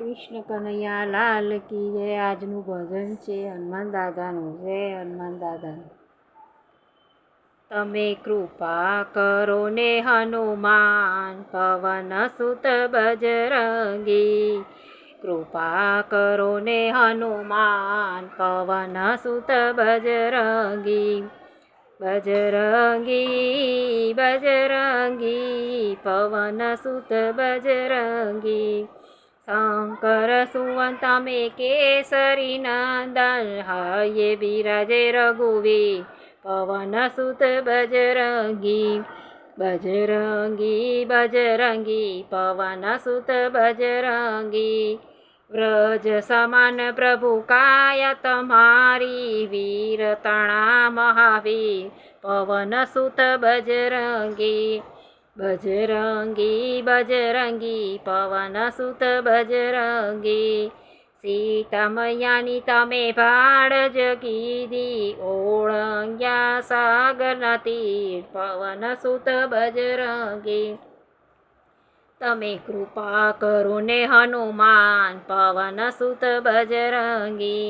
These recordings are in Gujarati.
કૃષ્ણ કનૈયા, લાલ કી જય, આજનું ભજન છે, હનુમાન દાદાનું જય, હનુમાન દાદાનું. તમે કૃપા કરો ને હનુમાન, પવન સુત બજરંગી કૃપા કરો ને હનુમાન, પવન સુત બજરંગી બજરંગી બજરંગી પવન સુત બજરંગી શંકર સુવન તમે કેસરી નંદન હયે બિરાજે રઘુવી પવન સુત બજરંગી બજરંગી બજરંગી પવન સુત બજરંગી વ્રજ સમાન પ્રભુ કાય તમારી વીર તણા મહાવીર પવન સુત બજરંગી બજરંગી બજરંગી પવન સુત બજરંગી સીતા મૈયાની તમે ભાડ જ કીધી ઓળંગ્યા સાગરના તીર પવન સુત બજરંગી તમે કૃપા કરો ને હનુમાન પવન સુત બજરંગી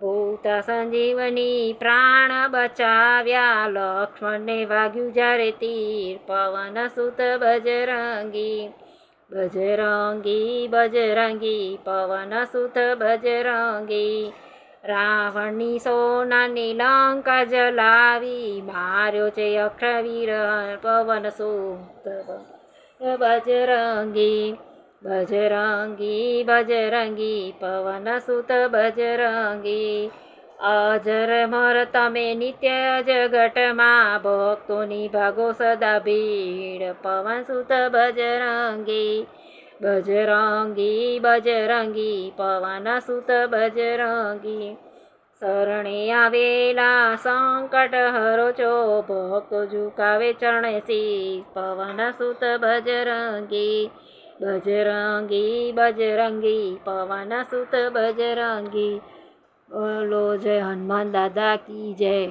ભૂત સંજીવની પ્રાણ બચાવ્યા. લક્ષ્મણને વાગ્યું જ્યારે તીર, પવન, સુત, બજરંગી બજરંગી બજરંગી, પવન, સુત, બજરંગી. રાવણની સોનાની લંકા જલાવી, માર્યો છે અક્ષવીર પવન, સુત, બજરંગી. બજરંગી બજરંગી પવન સુત બજરંગી અજર મર તમે નિત્ય જગટમાં ભક્તોની ભાગો સદા ભીડ પવન સુત બજરંગી બજરંગી બજરંગી પવન સુત બજરંગી શરણે આવેલા સંકટ હરો છો ભક્તો ઝુકાવે ચરણે પવન સુત બજરંગી બજરંગી બજરંગી પવન સુત બજરંગી. બોલો જય હનુમાન દાદા કી જય.